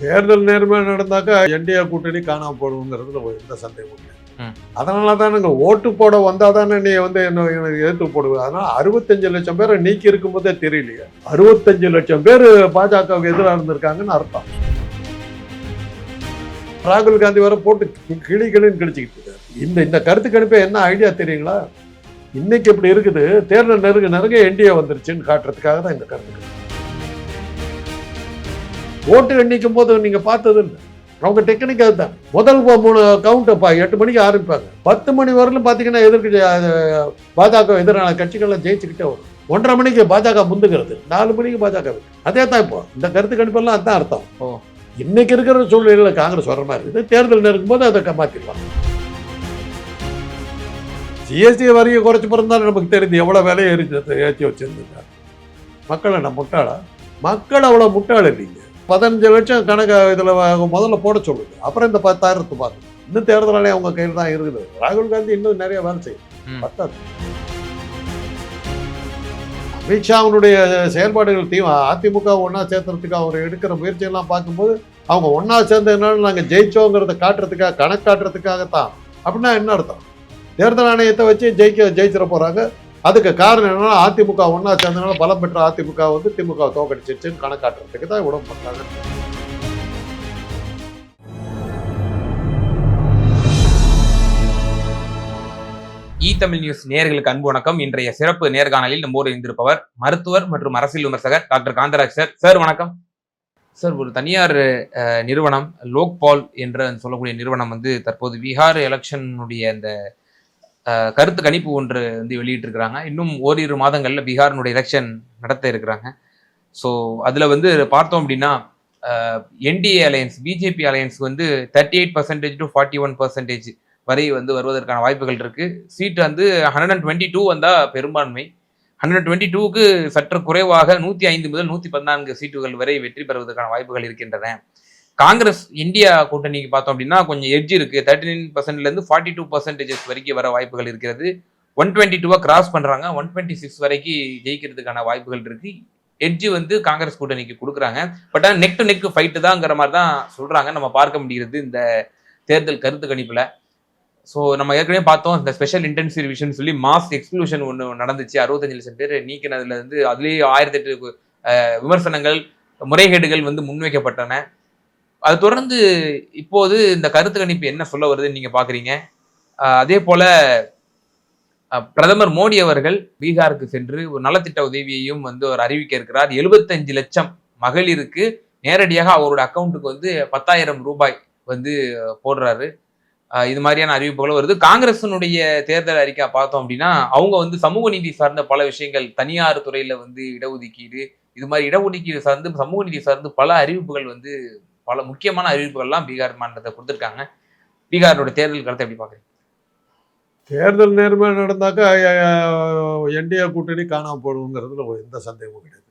தேர்தல் நேர்மையா நடந்தாக்கா என்டிஏ கூட்டணி காணாம போடுங்கிறதுல எந்த சந்தேகமும் இல்லை. அதனால தானே ஓட்டு போட வந்தா தானே நீ வந்து என்ன எதிர்த்து போடுவேன் அதனால அறுபத்தஞ்சு லட்சம் பேரை நீக்கி இருக்கும்போதே தெரியலையே. அறுபத்தஞ்சு லட்சம் பேர் பாஜகவுக்கு எதிராக இருந்திருக்காங்கன்னு அர்த்தம். ராகுல் காந்தி வர போட்டு கிளி கிளின்னு கிழிச்சிக்கிட்டு இருக்காரு. இந்த இந்த கருத்து கணிப்பே என்ன ஐடியா தெரியுங்களா? இன்னைக்கு இப்படி இருக்குது தேர்தல் நெருங்க நெருங்க என்டிஏ வந்துருச்சுன்னு காட்டுறதுக்காக தான் இந்த கருத்து. ஓட்டு எண்ணிக்கும் போது நீங்க பார்த்தது இல்லை. அவங்க டெக்னிக் அதுதான். முதல் மூணு கவுண்ட் எட்டு மணிக்கு ஆரம்பிப்பாங்க. பத்து மணி வரலும் பார்த்தீங்கன்னா எதிர்க்கு பாஜக எதிரான கட்சிகள்லாம் ஜெயிச்சுக்கிட்டே வரும். ஒன்றரை மணிக்கு பாஜக முந்துகிறது. நாலு மணிக்கு பாஜக. அதே தான் இப்போ. இந்த கருத்து கணிப்பெல்லாம் அதுதான் அர்த்தம். இன்னைக்கு இருக்கிற சூழ்நிலையில காங்கிரஸ் வர மாதிரி இருக்குது தேர்தல் நெருங்கும் போது அதை மாற்றிடுவாங்க ஜிஎஸ்டி வரியை குறைச்சி பிறந்தாலும் நமக்கு தெரியுது எவ்வளோ விலையை ஏறிச்சு ஏற்றி வச்சிருந்துங்க மக்கள் என்ன முட்டாளா? மக்கள் அவ்வளோ முட்டாள் இல்லைங்க. பதினஞ்சு லட்சம் கணக்கு இதில் முதல்ல போட சொல்லுங்க. அப்புறம் இந்த பத்தாயிரத்து பார்த்து இன்னும் தேர்தல் ஆணையம் அவங்க கையில் தான் இருக்குது. ராகுல் காந்தி இன்னும் நிறைய வேலை செய்யும். பத்தாது. அமித்ஷாவுடைய செயல்பாடுகள் தீ அதிமுக ஒன்றா சேர்த்துறதுக்கு அவர் எடுக்கிற முயற்சியெல்லாம் பார்க்கும்போது அவங்க ஒன்றா சேர்ந்ததுனால நாங்கள் ஜெயிச்சோங்கிறத காட்டுறதுக்காக கணக்கு காட்டுறதுக்காகத்தான். அப்படின்னா என்ன அர்த்தம்? தேர்தல் ஆணையத்தை வச்சு ஜெயிக்க ஜெயிச்சிட போகிறாங்க அதுக்கு காரணம் என்னன்னா அதிமுக ஒன்றா சேர்ந்ததுனால பலம் பெற்ற அதிமுக வந்து திமுக தோக்கடிச்சிருச்சுன்னு கணக்காட்டுறதுக்கு தான் இவ்வளோ பண்ணுறாங்க இ தமிழ் நியூஸ் நேயர்களுக்கு அன்பு வணக்கம். இன்றைய சிறப்பு நேர்காணலில் நம்மோடு இருந்திருப்பவர் மருத்துவர் மற்றும் அரசியல் விமர்சகர் டாக்டர் காந்தராஜ் சார். சார் வணக்கம். சார் ஒரு தனியார் நிறுவனம் லோக்பால் என்ற சொல்லக்கூடிய நிறுவனம் வந்து தற்போது பீகார் எலெக்ஷனுடைய அந்த கருத்து கணிப்பு ஒன்று வந்து வெளியிட்டிருக்கிறாங்க. இன்னும் ஓரிரு மாதங்களில் பீகாரினுடைய எலெக்ஷன் நடத்த இருக்கிறாங்க. ஸோ அதில் வந்து பார்த்தோம் அப்படின்னா என்டிஏ அலையன்ஸ் பிஜேபி அலையன்ஸ் வந்து thirty eight percentage to forty one percentage வரை வந்து வருவதற்கான வாய்ப்புகள் இருக்குது சீட் வந்து ஹண்ட்ரட் அண்ட் டுவெண்ட்டி டூ வந்தால் பெரும்பான்மை ஹண்ட்ரட் டுவெண்ட்டி டூக்கு சற்று குறைவாக நூற்றி ஐந்து முதல் நூற்றி பதினான்கு சீட்டுகள் வரை வெற்றி பெறுவதற்கான வாய்ப்புகள் இருக்கின்றன. காங்கிரஸ் இந்தியா கூட்டணிக்கு பார்த்தோம் அப்படின்னா கொஞ்சம் எட்ஜ் இருக்கு. Thirty nine forty two percentages வரைக்கும் வர வாய்ப்புகள் இருக்கிறது. ஒன் டுவெண்ட்டி டூவாக கிராஸ் பண்ணுறாங்க ஒன் டுவெண்ட்டி சிக்ஸ் வரைக்கும் ஜெயிக்கிறதுக்கான வாய்ப்புகள் இருக்கு. எட்ஜ் வந்து காங்கிரஸ் கூட்டணிக்கு கொடுக்குறாங்க. பட் ஆனால் நெக் டு நெக் ஃபைட்டு தான்ங்கிற மாதிரி தான் சொல்கிறாங்க நம்ம பார்க்க முடிகிறது இந்த தேர்தல் கருத்து கணிப்பில். ஸோ நம்ம ஏற்கனவே பார்த்தோம் இந்த ஸ்பெஷல் இன்டென்சிவ் ரிவிஷன் சொல்லி மாஸ் எக்ஸ்க்ளூஷன் ஒன்று நடந்துச்சு. அறுபத்தஞ்சு லட்சம் பேர் நீக்கினதுலேருந்து அதுலேயே ஆயிரத்தி எட்டு விமர்சனங்கள் முறைகேடுகள் வந்து முன்வைக்கப்பட்டன. அது தொடர்ந்து இப்போது இந்த கருத்து கணிப்பு என்ன சொல்ல வருதுன்னு நீங்க பாக்குறீங்க. அதே போல பிரதமர் மோடி அவர்கள் பீகாருக்கு சென்று ஒரு நலத்திட்ட உதவியையும் வந்து அவர் அறிவிக்க இருக்கிறார். எழுபத்தஞ்சு லட்சம் மகளிருக்கு நேரடியாக அவரோட அக்கௌண்ட்டுக்கு வந்து பத்தாயிரம் ரூபாய் வந்து போடுறாரு. இது மாதிரியான அறிவிப்புகளும் வருது. காங்கிரஸினுடைய தேர்தல் அறிக்கை பார்த்தோம் அப்படின்னா அவங்க வந்து சமூக நீதி சார்ந்த பல விஷயங்கள் தனியார் துறையில வந்து இடஒதுக்கீடு இது மாதிரி இடஒதுக்கீடு சார்ந்து சமூக நீதி சார்ந்து பல அறிவிப்புகள் வந்து பல முக்கியமான அறிவிப்புகள்லாம் பீகார் மாநிலத்தை கொடுத்துருக்காங்க பீகாரோட தேர்தல் கருத்தை எப்படி பாக்குறீங்க தேர்தல் நேர்மையா நடந்தாக்கா என்டிஏ கூட்டணி காணாம போடுங்கிறதுல எந்த சந்தேகமும் கிடையாது.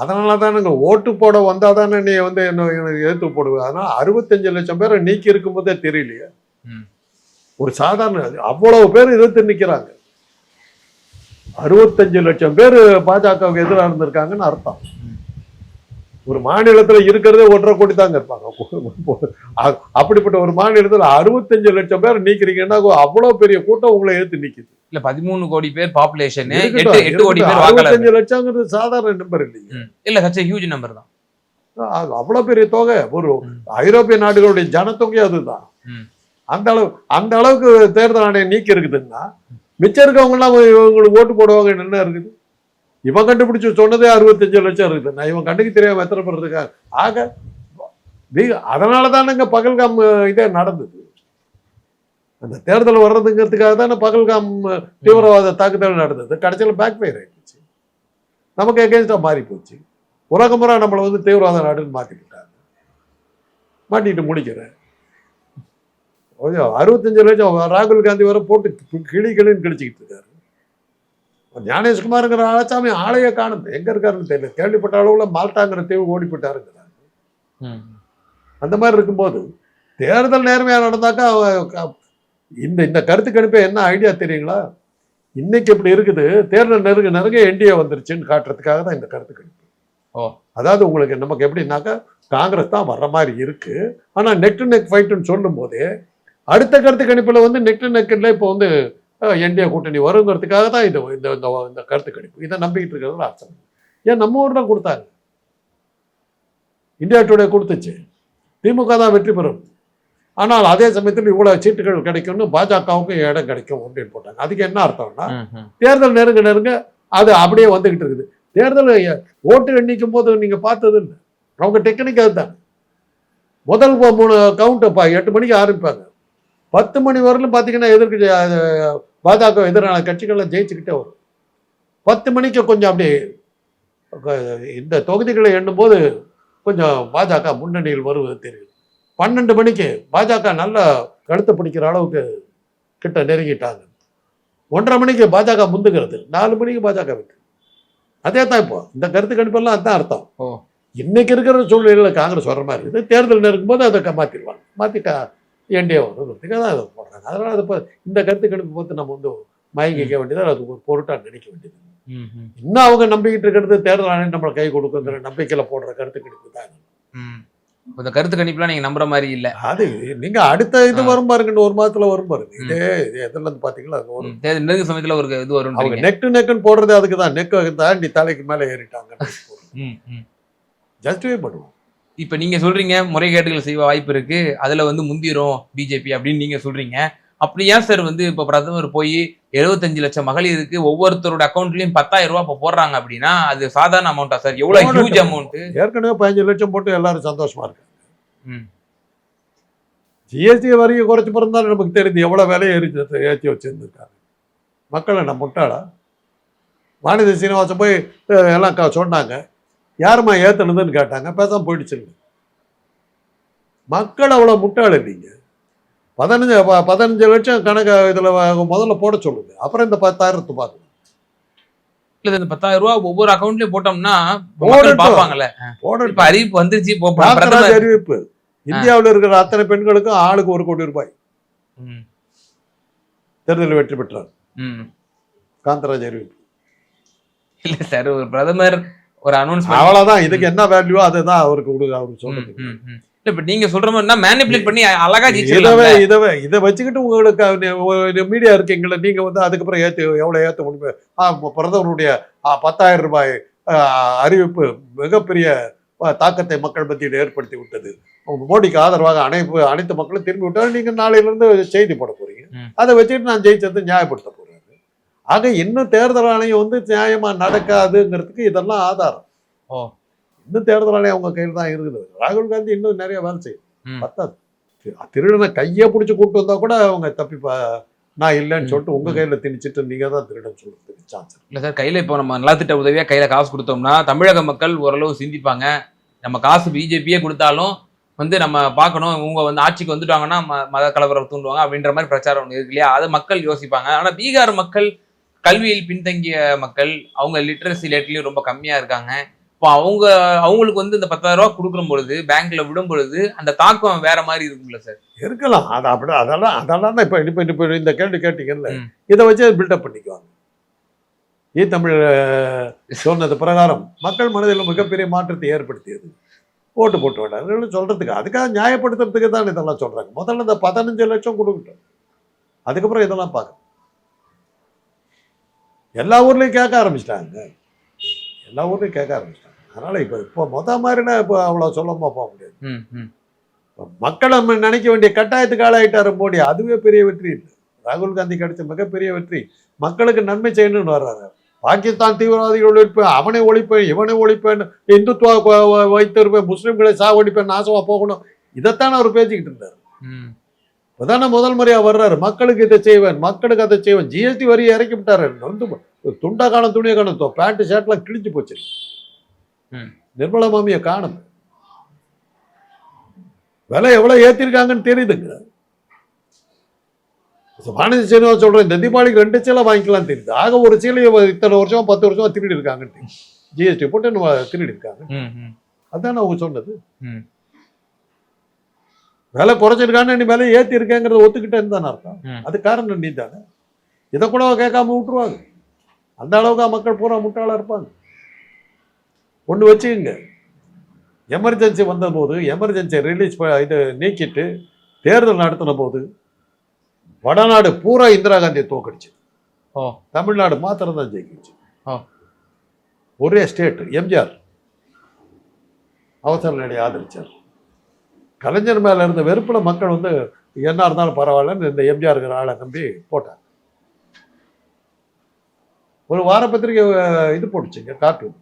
அதனால தானே ஓட்டு போட வந்தா தானே நீ வந்து என்ன எனக்கு எதிர்த்து போடுவேன் அதனால அறுபத்தஞ்சு லட்சம் பேரை நீக்கி இருக்கும்போதே தெரியலையே. ஒரு சாதாரண அவ்வளவு பேர் எதிர்த்து நிக்கிறாங்க அறுபத்தஞ்சு லட்சம் பேர் பாஜகவுக்கு எதிராக இருந்திருக்காங்கன்னு அர்த்தம். ஒரு மாநிலத்துல இருக்கிறதே ஒன்றரை கோடி தாங்க இருப்பாங்க. அப்படிப்பட்ட ஒரு மாநிலத்துல அறுபத்தஞ்சு லட்சம் பேர் நீக்கிறீங்கன்னா அவ்வளவு பெரிய கூட்டம் உங்களை எதிர்த்து நிக்குது. இல்ல பதிமூணு கோடி பேர் பாப்புலேஷன் எட்டு கோடி பேர் அறுபத்தஞ்சு லட்சங்கிறது சாதாரண நம்பர் இல்லைங்க. இல்ல சச்ச ஹியூஜ் நம்பர் தான். அவ்வளவு பெரிய தொகை. ஒரு. ஐரோப்பிய நாடுகளுடைய ஜனத்தொகை அதுதான். அந்த அளவு அந்த அளவுக்கு தேர்தல் ஆணையம் நீக்கி இருக்குதுன்னா மிச்சம் இருக்கவங்க எல்லாம் இவங்களுக்கு ஓட்டு போடுவாங்க என்ன இருக்குது? இவன் கண்டுபிடிச்சு சொன்னதே அறுபத்தஞ்சு லட்சம் இருக்குது. நான் இவன் கண்டுக்கு தெரியாம எத்தனை பேர் ஆக பீ- அதனால தானேங்க பகல்காம் இதே நடந்தது. அந்த தேர்தல் வர்றதுங்கிறதுக்காக தானே பகல்காம் தீவிரவாத தாக்குதல் நடந்தது. கடைசியில் பேக் ஃபயர் ஆயிடுச்சு. நமக்கு எகேன்ஸ்டாக மாறி போச்சு உலகம் முறை நம்மளை வந்து தீவிரவாத நாடுன்னு மாற்றிக்கிட்டாங்க மாட்டிட்டு முடிக்கிறேன் கொஞ்சம் அறுபத்தஞ்சு லட்சம் ராகுல் காந்தி வர போட்டு கிளி கிளின்னு கிழிச்சிக்கிட்டு இருக்காரு. ஞானேஷ்குமாருங்கிற ஆளாச்சாமி ஆளையே காணும். எங்க இருக்காருன்னு தெரியல. கேள்விப்பட்ட அளவுல மால்டாங்கிற தீவு ஓடி போயிட்டாருங்கிறாங்க அந்த மாதிரி இருக்கும்போது தேர்தல் நேர்மையா நடந்தாக்கா இந்த இந்த கருத்து கணிப்பே என்ன ஐடியா தெரியுங்களா? இன்னைக்கு இப்படி இருக்குது. தேர்தல் நெருங்க நெருங்க என்டிஏ வந்துருச்சுன்னு காட்டுறதுக்காக தான் இந்த கருத்து கணிப்பு ஓ. அதாவது உங்களுக்கு நமக்கு எப்படின்னாக்கா காங்கிரஸ் தான் வர்ற மாதிரி இருக்கு. ஆனா நெக் டு நெக் ஃபைட்டுன்னு சொல்லும் போது அடுத்த கருத்து கணிப்புல வந்து நெக் டு நெக்கில் இப்போ வந்து என்டிஏ கூட்டணி வருங்கிறதுக்காக தான் இது இந்த இந்த இந்த கருத்து கணிப்பு. இதை நம்பிக்கிட்டு இருக்கிறதுல அர்த்தம். ஏன் நம்ம ஊர் தான் கொடுத்தாங்க? இந்தியா டுடே கொடுத்துச்சு. திமுக தான் வெற்றி பெறும். ஆனால் அதே சமயத்தில் இவ்வளவு சீட்டுகள் கிடைக்கும்னு பாஜகவுக்கு இடம் கிடைக்கும் அப்படின்னு போட்டாங்க. அதுக்கு என்ன அர்த்தம்னா. தேர்தல் நெருங்க நெருங்க அது அப்படியே வந்துகிட்டு இருக்குது. தேர்தல் ஓட்டு எண்ணிக்கும் போது நீங்க பார்த்தது இல்லை. அவங்க டெக்னிக் அதுதான். முதல் மூணு கவுண்ட் எட்டு மணிக்கு ஆரம்பிப்பாங்க. பத்து மணி வரலும் பார்த்தீங்கன்னா எதிர்க்கு பாஜக எதிரான கட்சிகள்லாம் ஜெயிச்சுக்கிட்டே வரும். பத்து மணிக்கு கொஞ்சம் அப்படியே இந்த தொகுதிகளை எண்ணும் போது கொஞ்சம் பாஜக முன்னணியில் வருவது தெரியுது. பன்னெண்டு மணிக்கு பாஜக நல்ல கழுத்தை பிடிக்கிற அளவுக்கு கிட்ட நெருங்கிட்டாங்க. ஒன்றரை மணிக்கு பாஜக முந்துகிறது. நாலு மணிக்கு பாஜக வெற்றி. அதே தான் இப்போ. இந்த கருத்து கணிப்பெல்லாம் அதான் அர்த்தம். ஓ. இன்னைக்கு இருக்கிற சூழ்நிலையில காங்கிரஸ் வர மாதிரி இருக்குது தேர்தல் நெருங்கும் போது அதை க- மாத்திடுவாங்க. மாத்திட்டா என்டிஏ வருங்கிறதுக்காக தான் அதை போடுறாங்க. அதனால அதை இப்போ இந்த கருத்து கணிப்பு பார்த்து நம்ம வந்து மயங்கிக்க வேண்டியது அது ஒரு பொருட்டா நினைக்க வேண்டியது. இன்னும் அவங்க நம்பிக்கிட்டு இருக்கிறது தேர்தல் ஆணையம் நம்மளை கை கொடுக்குங்கிற நம்பிக்கையில போடுற கருத்து கணிப்பு தான். இந்த கருத்து கணிப்புலாம் நீங்க நம்புற மாதிரி இல்ல. அது நீங்க அடுத்த இது. வரும் பாருங்க ஒரு மாதத்துல வரும் பாருங்க. இதே இது எதுல இருந்து பாத்தீங்களா அது வரும். நெருங்க சமயத்துல ஒரு இது அவங்க வரும் நெக் டு நெக்குன்னு போடுறது அதுக்கு தான் நெக் தாண்டி தலைக்கு மேல ஏறிட்டாங்க ஜஸ்டிஃபை பண்ணுவோம். இப்ப நீங்க சொல்றீங்க முறைகேடுகள் செய்ய வாய்ப்பு இருக்கு அதுல வந்து முந்திரும் பிஜேபி அப்படின்னு நீங்க சொல்றீங்க. அப்படி ஏன் சார் வந்து இப்ப பிரதமர் போய் 75 லட்சம் மகளிருக்கு ஒவ்வொருத்தரோட அக்கௌண்ட்லயும் பத்தாயிரம் ரூபாய் இப்ப போடுறாங்க அப்படின்னா அது சாதாரண அமௌண்டா சார் எவ்வளவு ஹியூஜ். அமௌண்ட் ஏற்கனவே பதினஞ்சு லட்சம் போட்டு எல்லாரும் சந்தோஷமா இருக்காங்க ம். ஜிஎஸ்டி வரியை குறைச்சு பிறந்தாலும் நமக்கு தெரியுது எவ்வளவு விலையை ஏறிச்சு ஏற்றி வச்சிருந்துருக்காங்க மக்களை நான் முட்டாளா? வானதி சீனிவாசன் போய் எல்லாம் சொன்னாங்க. யாரும்மா ஏத்துனதுன்னு கேட்டாங்க. பேசாம போயிடுச்சுங்க மக்கள் அவ்வளோ முட்டாள் இல்லைங்க பதினஞ்சு பதினஞ்சு லட்சம் கணக்கு இதில் முதல்ல போட சொல்லுங்க. அப்புறம் இந்த பத்தாயிரத்து பார்த்து. இல்ல இந்த பத்தாயிரம் ரூபாய் ஒவ்வொரு அக்கௌண்ட்லயும் போட்டோம்னா. பாப்பாங்கல்ல போட அறிவிப்பு வந்துருச்சு அறிவிப்பு. இந்தியாவில் இருக்கிற அத்தனை பெண்களுக்கும் ஆளுக்கு ஒரு கோடி ரூபாய். தேர்தலில் வெற்றி பெற்றார். காந்தராஜ் அறிவிப்பு. இல்ல சார் ஒரு பிரதமர் ஒரு அனௌன்ஸ்மெண்ட் அவ்வளவுதான். இதுக்கு என்ன வேல்யூ அதுதான் அவருக்கு கொடுக்க அவருக்கு சொல்றது இப்ப நீங்க சொல்ற மாதிரினா மேனிபுலேட் பண்ணி அழகா இதவே இதவே இதை வச்சுக்கிட்டு உங்களுக்கு மீடியா இருக்கீங்களா நீங்க வந்து அதுக்கப்புறம் ஏத்து எவ்வளவு ஏத்த முடியும் பிரதமருடைய பத்தாயிரம் ரூபாய் அறிவிப்பு மிகப்பெரிய தாக்கத்தை மக்கள் மத்தியில் ஏற்படுத்தி விட்டது. மோடிக்கு ஆதரவாக அனைத்து அனைத்து மக்களும் திரும்பி விட்டாலும் நீங்க நாளையில இருந்து செய்தி போட போறீங்க. அதை வச்சுட்டு நான் ஜெயிச்சது நியாயப்படுத்த போறாரு ஆக இன்னும் தேர்தல் ஆணையம் வந்து நியாயமா நடக்காதுங்கிறதுக்கு இதெல்லாம் ஆதாரம் ஓ. இன்னும் தேர்தல் ஆணையம் அவங்க கையில் தான் இருக்குது ராகுல் காந்தி இன்னும் நிறைய வேலை செய்யும். பத்தாது திருடனை கையை பிடிச்சி கூட்டு வந்தா கூட அவங்க தப்பி பா- நான் இல்லைன்னு. சொல்லிட்டு உங்க. கையில திணிச்சிட்டு நீங்க தான் திருடன் சொல்றதுக்கு சான்ஸ் இல்ல சார் கையில இப்போ நம்ம நலத்திட்ட உதவியா கையில காசு கொடுத்தோம்னா தமிழக மக்கள் ஓரளவு சிந்திப்பாங்க நம்ம காசு பிஜேபியே கொடுத்தாலும் வந்து நம்ம பார்க்கணும் இவங்க வந்து ஆட்சிக்கு வந்துட்டாங்கன்னா மத கலவரம் தூண்டுவாங்க அப்படின்ற மாதிரி பிரச்சாரம் இருக்கு இல்லையா அதை மக்கள் யோசிப்பாங்க ஆனா பீகார் மக்கள் கல்வியில் பின்தங்கிய மக்கள் அவங்க லிட்ரஸி ரேட்லயும் ரொம்ப கம்மியா இருக்காங்க. இப்போ அவங்க அவங்களுக்கு வந்து இந்த பத்தாயிரம் ரூபாய் கொடுக்கும் பொழுது பேங்க்ல விடும் பொழுது அந்த தாக்கம் வேற மாதிரி இருக்கும்ல சார் இருக்கலாம். அது அப்படி அதெல்லாம் அதெல்லாம் தான் இப்ப இப்ப இப்ப இந்த கேள்வி கேட்டீங்கல்ல. இதை வச்சு பில்டப் பண்ணிக்குவாங்க. ஈ தமிழ் சொன்னது பிரகாரம் மக்கள் மனதில் மிகப்பெரிய மாற்றத்தை ஏற்படுத்தியது. ஓட்டு போட்டு விடாதுன்னு சொல்றதுக்கு அதுக்காக நியாயப்படுத்துறதுக்கு தான் இதெல்லாம் சொல்றாங்க. முதல்ல இந்த பதினஞ்சு லட்சம் கொடுக்கட்டும். அதுக்கப்புறம் இதெல்லாம் பார்க்க எல்லா ஊர்லயும் கேட்க ஆரம்பிச்சிட்டாங்க. எல்லா ஊர்லயும் கேட்க ஆரம்பிச்சிட்டாங்க. அதனால இப்ப இப்போ மொத மாதிரினா இப்போ அவ்வளவு சொல்லமா போக முடியாது. இப்ப மக்களை நம்ம நினைக்க வேண்டிய கட்டாயத்துக்கு ஆளாயிட்டாரு மோடி. அதுவே பெரிய வெற்றி இல்லை. ராகுல் காந்தி கிடைச்ச மிகப்பெரிய வெற்றி. மக்களுக்கு நன்மை செய்யணும்னு வர்றாரு பாகிஸ்தான் தீவிரவாதிகள் ஒழிப்பேன் அவனை ஒழிப்பேன் இவனை ஒழிப்பேன் இந்துத்துவா வைத்திருப்பேன் முஸ்லிம்களை சாவடிப்பேன் நாசமா போகணும். இதைத்தான் அவர் பேசிக்கிட்டு இருந்தார். இப்பதானே முதல் முறையா வர்றாரு. மக்களுக்கு இதை செய்வேன் மக்களுக்கு அதை செய்வேன். ஜிஎஸ்டி வரி இறக்கி விட்டாரு. வந்து துண்டா காணும் துணியை காணும் பேண்ட் ஷர்ட்லாம் கிழிஞ்சு போச்சு. நிர்மலா மாமியை காணும். விலை எவ்வளவு ஏத்திருக்காங்கன்னு தெரியுதுங்க. வானதி சீனிவாஸ் சொல்றேன் இந்த தீபாவளிக்கு ரெண்டு சீலை வாங்கிக்கலாம் தெரியுது. ஆக ஒரு சீலையை இத்தனை வருஷமா பத்து வருஷமா திருடி இருக்காங்கன்னு ஜிஎஸ்டி போட்டு நம்ம திருடி இருக்காங்க அதான் அவங்க சொன்னது. விலை குறைச்சிருக்கான்னு நீ விலை ஏத்தி இருக்கேங்கிறத ஒத்துக்கிட்டேன்னு தானே அர்த்தம். அது காரணம் நீ தானே. இதை கூட கேட்காம விட்டுருவாங்க. அந்த அளவுக்கு மக்கள் பூரா முட்டாளா இருப்பாங்க. ஒன்று வச்சுக்கோங்க. எமர்ஜென்சி வந்தபோது எமர்ஜென்சி ரிலீஸ் இது நீக்கிட்டு தேர்தல் நடத்தின போது வடநாடு பூரா இந்திரா காந்தியை தோக்கடிச்சு. தமிழ்நாடு மாத்திரம் தான் ஜெயிக்கிச்சு. ஒரே ஸ்டேட் எம்ஜிஆர் அவசர நிலையை ஆதரிச்சார். கலைஞர் மேல இருந்த வெறுப்புல மக்கள் வந்து என்ன இருந்தாலும் பரவாயில்லன்னு இந்த எம்ஜிஆருங்கிற ஆளை நம்பி போட்டாங்க. ஒரு வார பத்திரிகை இது போட்டுச்சுங்க கார்ட்டூன்.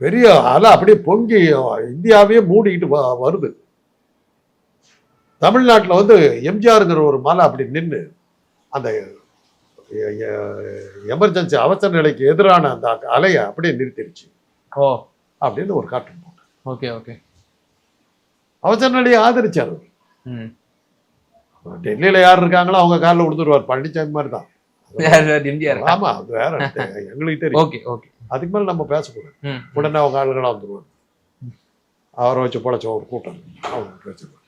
பெரிய அலை அப்படியே பொங்கி இந்தியாவையே மூடிக்கிட்டு வருது. தமிழ்நாட்டில் வந்து எம்ஜிஆருங்கிற ஒரு மலை அப்படி நின்று அந்த எமர்ஜென்சி அவசர நிலைக்கு எதிரான அந்த அலையை அப்படியே நிறுத்திடுச்சு ஓ. அப்படின்னு ஒரு காட்டும் போட்டேன் ஓகே ஓகே. அவசர நிலையை ஆதரிச்சார். அவர். ம். டெல்லியில யார் இருக்காங்களோ அவங்க காலில் விழுந்துருவார் பழனிசாமி மாதிரி தான். எம்ஜிஆர் ஆமா அது வேற. எங்களுக்கு தெரியும். Okay okay. அதுக்கு மேல நம்ம பேசக்கூடாது. உடனே அவங்க ஆளுகளாக வந்துருவாங்க. அவரை வச்சு பொழைச்ச ஒரு கூட்டம். அவங்க வச்சுருவாங்க.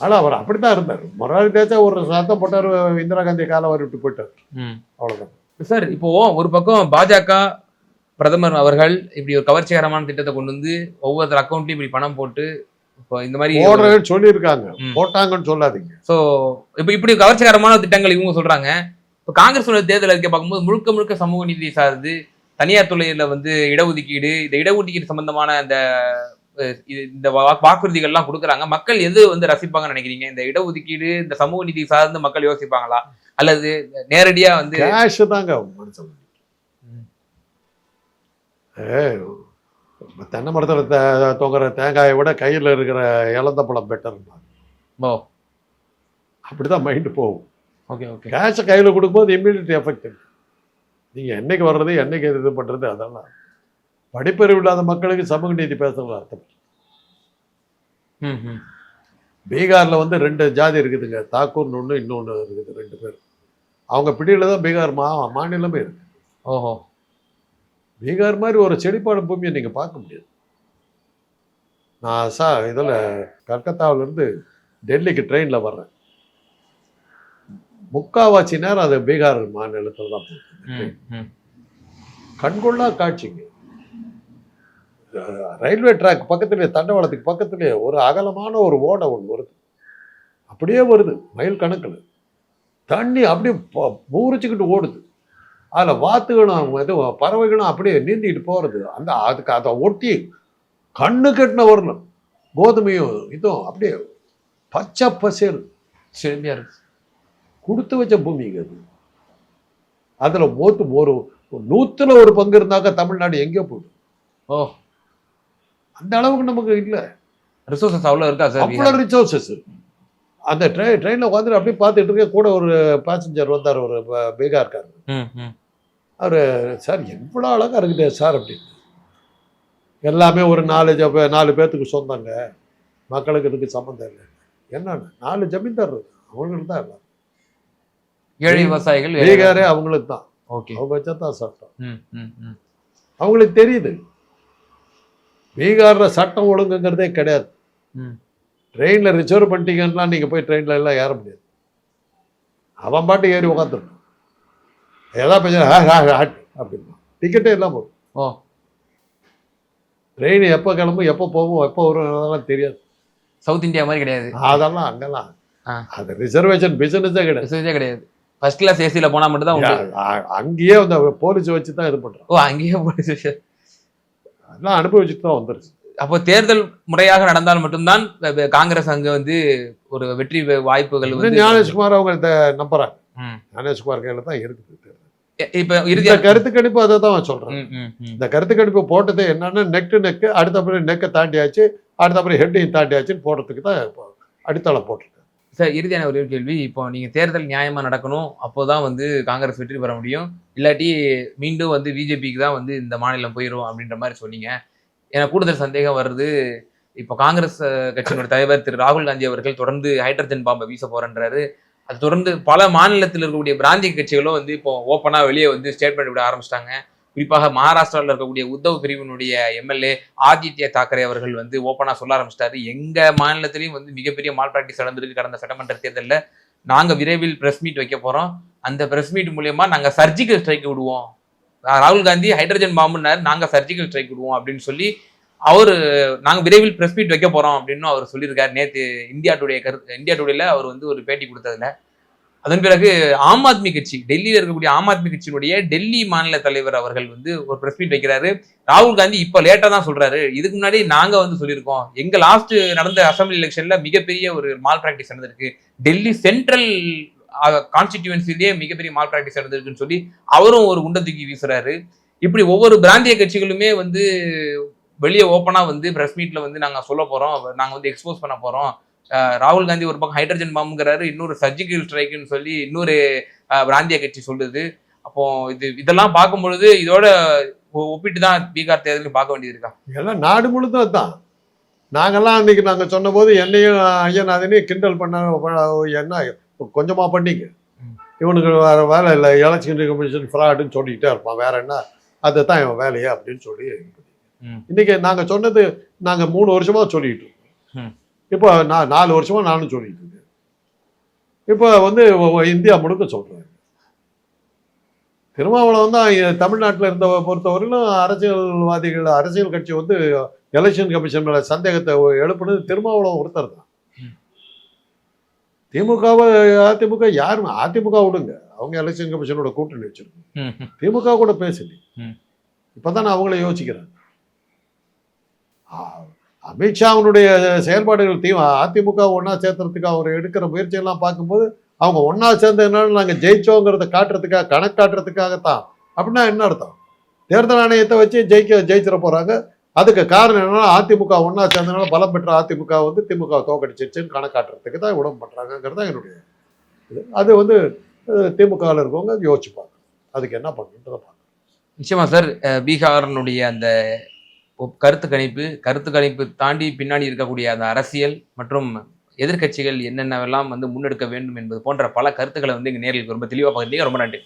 ஆனால் அவர் அப்படித்தான் இருந்தார். மொராரி தேசா ஒரு சத்தம் போட்டார் இந்திரா காந்தி காலை வரி விட்டு போயிட்டார். ம். அவ்வளோதான் சார் இப்போ ஒரு பக்கம் பாஜக பிரதமர் அவர்கள் இப்படி ஒரு கவர்ச்சிகரமான திட்டத்தை கொண்டு வந்து ஒவ்வொருத்தர் அக்கௌண்ட்லயும் இப்படி பணம் போட்டு இப்போ இந்த மாதிரி போடுறேன்னு சொல்லியிருக்காங்க. போட்டாங்கன்னு சொல்லாதீங்க. ஸோ இப்போ இப்படி கவர்ச்சிகரமான திட்டங்கள் இவங்க சொல்றாங்க. இப்போ காங்கிரஸ் தேர்தல் அறிக்கை பார்க்கும்போது முழுக்க முழுக்க சமூக நீதி சார்ந்து தனியார் துறையில வந்து இடஒதுக்கீடு இந்த இடஒதுக்கீடு சம்பந்தமான அந்த இந்த வாக்குறுதிகள்லாம் கொடுக்குறாங்க. மக்கள் எது வந்து ரசிப்பாங்கன்னு நினைக்கிறீங்க? இந்த இடஒதுக்கீடு இந்த சமூக நீதி சார்ந்து மக்கள் யோசிப்பாங்களா? அல்லது நேரடியா வந்து தாங்க தென்னை மரத்தில் தே தொங்குற தேங்காயை விட கையில் இருக்கிற இழந்த பழம் பெட்டர் ஓ. அப்படிதான் மைண்டு போகும். ஓகே ஓகே கேஷை கையில் கொடுக்கும்போது இம்மீடியட் எஃபெக்ட் நீங்கள் என்னைக்கு வர்றது என்னைக்கு இது பண்ணுறது அதெல்லாம். படிப்பறிவு இல்லாத மக்களுக்கு சமூக நீதி பேசுறது அர்த்தம். பீகாரில் வந்து ரெண்டு ஜாதி இருக்குதுங்க. தாக்கூர்னு ஒன்று இன்னொன்று இருக்குது ரெண்டு பேர். அவங்க பிடியில் தான் பீகார் மா மாநிலமே இருக்கு. ஓஹோ. பீகார் மாதிரி ஒரு செழிப்பான பூமியை நீங்கள் பார்க்க முடியாது. நான் சா இதில் கல்கத்தாவிலேருந்து டெல்லிக்கு ட்ரெயினில் வர்றேன். முக்காவாசி நேரம் அது பீகார் மாநிலத்தில் தான் போகுது. கண்கொள்ளா காட்சிங்க. ரயில்வே ட்ராக் பக்கத்துலேயே தண்டவாளத்துக்கு பக்கத்துலேயே ஒரு அகலமான ஒரு ஓடை ஒன்று வருது. அப்படியே வருது மைல் கணக்கில். தண்ணி அப்படியே பூரிச்சுக்கிட்டு ஓடுது. அதில் வாத்துகளும் இது பறவைகளும் அப்படியே நீந்திக்கிட்டு போகிறது அந்த அதுக்கு அதை ஒட்டி கண்ணு கட்டின வரணும் கோதுமையும் இதுவும் அப்படியே பச்சை பசேல் செழுமையா இருக்கு. கொடுத்து வச்ச பூமிங்க அது. அதில் மோத்து ஒரு நூற்றுல ஒரு பங்கு இருந்தாக்கா தமிழ்நாடு எங்கேயோ போயிடும். ஓ. அந்த அளவுக்கு நமக்கு இல்லை. ரிசோர்சஸ் அவ்வளோ இருக்கா சார் அவ்வளோ ரிசோர்சஸ் அந்த ட்ரெயின் ட்ரெயினில் உட்காந்துட்டு அப்படியே பார்த்துட்டு இருக்க கூட ஒரு பேசஞ்சர் வந்தார் ஒரு ப- பீகார்காரர். ம் ம். அவர் சார் எவ்வளோ அழகாக இருக்குது சார் அப்படின்னு. எல்லாமே ஒரு நாலு ஜப நாலு பேர்த்துக்கு சொந்தங்க. மக்களுக்கு இதுக்கு சம்மந்தம் இல்லை. என்னன்னு நாலு ஜமீன்தார் அவங்களுக்கு தான் எல்லாம். ஏழை விவசாயிகள் பீகாரே அவங்களுக்கு தான். ஓகே. அவங்க வச்சா தான் சட்டம். அவங்களுக்கு தெரியுது. பீகார்ல சட்டம் ஒழுங்குங்கிறதே கிடையாது. ட்ரெயினில் ரிசர்வ் பண்ணிட்டீங்கன்னா நீங்கள் போய் ட்ரெயினில் எல்லாம் ஏற முடியாது. அவன் பாட்டு ஏறி உக்காந்துருக்கான் ஏதாவது பிரச்சனை அப்படின்னா டிக்கெட்டே இல்லாம போகும். ஓ. ட்ரெயின் எப்போ கிளம்பும் எப்போ போகும் எப்போ வரும் அதெல்லாம் தெரியாது. சவுத் இந்தியா மாதிரி கிடையாது. அதெல்லாம் அங்கெல்லாம் ஆ. அது ரிசர்வேஷன் பிசினஸே கிடையாது. கிடையாது. ஃபர்ஸ்ட் கிளாஸ் ஏசியில் போனால் மட்டும் தான் அங்கேயே அந்த போலீஸ் வச்சு தான் இது பண்ணுறான் ஓ அங்கேயே போயிடுச்சு அதெல்லாம் அனுபவிச்சுட்டு தான் வந்துருச்சு. அப்போ தேர்தல் முறையாக நடந்தால் மட்டும்தான் காங்கிரஸ் அங்க வந்து ஒரு வெற்றி வாய்ப்புகள் வந்து ஞானேஷ்குமார் அவங்க நம்புறாங்க. ஞானேஷ்குமார் கையில் தான் இருக்குது இப்ப இந்த கருத்து கணிப்பு அதை தான் சொல்றேன். இந்த கருத்து கணிப்பு போட்டது என்னன்னா நெக் டு நெக்கு அடுத்த அப்புறம் நெக்கை தாண்டியாச்சு அடுத்த அப்புறம் ஹெட்டையும் தாண்டியாச்சுன்னு போடுறதுக்கு தான் அடித்தளம் போட்டிருக்கேன் சார் இறுதியான ஒரே கேள்வி. இப்போ நீங்க தேர்தல் நியாயமா நடக்கணும் அப்போதான் வந்து காங்கிரஸ் வெற்றி பெற முடியும். இல்லாட்டி மீண்டும் வந்து பிஜேபிக்கு தான் வந்து இந்த மாநிலம் போயிடும் அப்படின்ற மாதிரி சொன்னீங்க. எனக்கு கூடுதல் சந்தேகம் வருது. இப்போ காங்கிரஸ் அஹ், கட்சியினுடைய தலைவர் திரு ராகுல் காந்தி அவர்கள் தொடர்ந்து ஹைட்ரஜன் பாம்பை வீச போறன்றாரு. அது தொடர்ந்து பல மாநிலத்தில் இருக்கக்கூடிய பிராந்திய கட்சிகளும் வந்து இப்போ ஓப்பனாக வெளியே வந்து ஸ்டேட்மெண்ட் விட ஆரம்பிச்சிட்டாங்க. குறிப்பாக மகாராஷ்டிராவில் இருக்கக்கூடிய உத்தவ் பிரிவினுடைய எம்எல்ஏ ஆதித்ய தாக்கரே அவர்கள் வந்து ஓப்பனாக சொல்ல ஆரம்பிச்சிட்டாரு. எங்கள் மாநிலத்திலையும் வந்து மிகப்பெரிய மால் பிராக்டிஸ் நடந்திருக்கு கடந்த சட்டமன்ற தேர்தலில். நாங்கள் விரைவில் ப்ரெஸ் மீட் வைக்க போகிறோம் அந்த ப்ரெஸ் மீட் மூலயமா நாங்கள் சர்ஜிக்கல் ஸ்ட்ரைக் விடுவோம். ராகுல் காந்தி ஹைட்ரஜன் பாம்புனார் நாங்கள் சர்ஜிக்கல் ஸ்ட்ரைக் விடுவோம் அப்படின்னு சொல்லி அவர் நாங்கள் விரைவில் ப்ரெஸ் மீட் வைக்க போகிறோம் அப்படின்னு அவர் சொல்லியிருக்காரு. நேற்று இந்தியா டுடே கரு இந்தியா டுடேல அவர் வந்து ஒரு பேட்டி கொடுத்ததுல. அதன் பிறகு ஆம் ஆத்மி கட்சி டெல்லியில் இருக்கக்கூடிய ஆம் ஆத்மி கட்சியினுடைய டெல்லி மாநில தலைவர் அவர்கள் வந்து ஒரு ப்ரெஸ் மீட் வைக்கிறாரு. ராகுல் காந்தி இப்போ லேட்டாக தான் சொல்கிறாரு இதுக்கு முன்னாடி நாங்கள் வந்து சொல்லியிருக்கோம். எங்கள் லாஸ்ட் நடந்த அசம்பிளி எலெக்ஷனில் மிகப்பெரிய ஒரு மால் ப்ராக்டிஸ் நடந்திருக்கு. டெல்லி சென்ட்ரல் கான்ஸ்டிடியூன்சிலேயே மிகப்பெரிய மால் பிராக்டிஸ் நடந்திருக்குன்னு சொல்லி அவரும் ஒரு குண்டை தூக்கி வீசுறாரு. இப்படி ஒவ்வொரு பிராந்திய கட்சிகளுமே வந்து வெளியே ஓப்பனாக வந்து ப்ரெஸ் மீட்டில் வந்து நாங்கள் சொல்ல போகிறோம் நாங்கள் வந்து எக்ஸ்போஸ் பண்ண போகிறோம் ராகுல் காந்தி ஒரு பக்கம் ஹைட்ரஜன் பாம்புங்கிறாரு இன்னொரு சர்ஜிக்கல் ஸ்ட்ரைக்குன்னு சொல்லி இன்னொரு பிராந்திய கட்சி சொல்லுது. அப்போ இது இதெல்லாம் பார்க்கும் பொழுது இதோட ஒப்பிட்டு தான் பீகார் தேர்தலையும் பார்க்க வேண்டியது இருக்கா எல்லாம் நாடு முழுதும் அதுதான். நாங்கள்லாம் அன்னைக்கு நாங்கள் சொன்னபோது என்னையும் ஐயநாதனையும் கிண்டல் பண்ண- என்ன கொஞ்சமா பண்ணீங்க. இவனுக்கு வேற வேலை இல்லை எலெக்ஷன் கமிஷன் ஃப்ராடுன்னு சொல்லிக்கிட்டே இருப்பான் வேற என்ன அதுதான் இவன் வேலையா அப்படின்னு சொல்லி. இன்னைக்கு நாங்க சொன்னது நாங்க மூணு வருஷமா சொல்லிட்டு இருக்கோம். இப்போ நான் நாலு வருஷமா நானும் சொல்லிட்டு இருக்கேன் இப்போ வந்து இந்தியா முழுக்க சொல்றேன் திருமாவளவன் தான் தமிழ்நாட்டுல இருந்த பொறுத்தவரையிலும் அரசியல்வாதிகள் அரசியல் கட்சி வந்து எலெக்ஷன் கமிஷன் மேல சந்தேகத்தை எழுப்புனது திருமாவளவன் ஒருத்தர் தான். திமுகவை அதிமுக யாரும் அதிமுக விடுங்க. அவங்க எலெக்ஷன் கமிஷனோட கூட்டணி வச்சிருக்கோம் திமுக கூட பேசல. இப்பதான் நான் அவங்கள யோசிக்கிறேன். ஆ, அமித்ஷாவினுடைய செயல்பாடுகள் தீ அதிமுக ஒண்ணா சேர்த்துறதுக்கு அவர் எடுக்கிற முயற்சியெல்லாம் பார்க்கும்போது அவங்க ஒண்ணா சேர்ந்ததுனால நாங்க ஜெயிச்சோங்கிறத காட்டுறதுக்காக கணக்கு காட்டுறதுக்காகத்தான். அப்படின்னா என்ன அர்த்தம்? தேர்தல் ஆணையத்தை வச்சு ஜெயிக்க ஜெயிச்சிட போறாங்க. அதுக்கு காரணம் என்னன்னா அதிமுக ஒன்றா சேர்ந்ததுனால பலம் பெற்ற அதிமுக வந்து திமுக தோக்கடிச்சிருச்சுன்னு கணக்காட்டுறதுக்கு தான் உடம்பு பண்ணுறாங்கிறது தான் என்னுடைய இது. அது வந்து திமுகவில் இருக்கவங்க யோசிச்சுப்பாங்க. அதுக்கு என்ன பண்ணுன்றதை பார்க்கணும். நிச்சயமாக சார் பீகாரனுடைய பீகாரினுடைய அந்த கருத்து கணிப்பு கருத்து கணிப்பு தாண்டி பின்னாடி இருக்கக்கூடிய அந்த அரசியல் மற்றும் எதிர்க்கட்சிகள் என்னென்னவெல்லாம் வந்து முன்னெடுக்க வேண்டும் என்பது போன்ற பல கருத்துக்களை வந்து இங்கே நேரில் ரொம்ப தெளிவாக பகிர்ந்தீங்க. ரொம்ப நன்றி.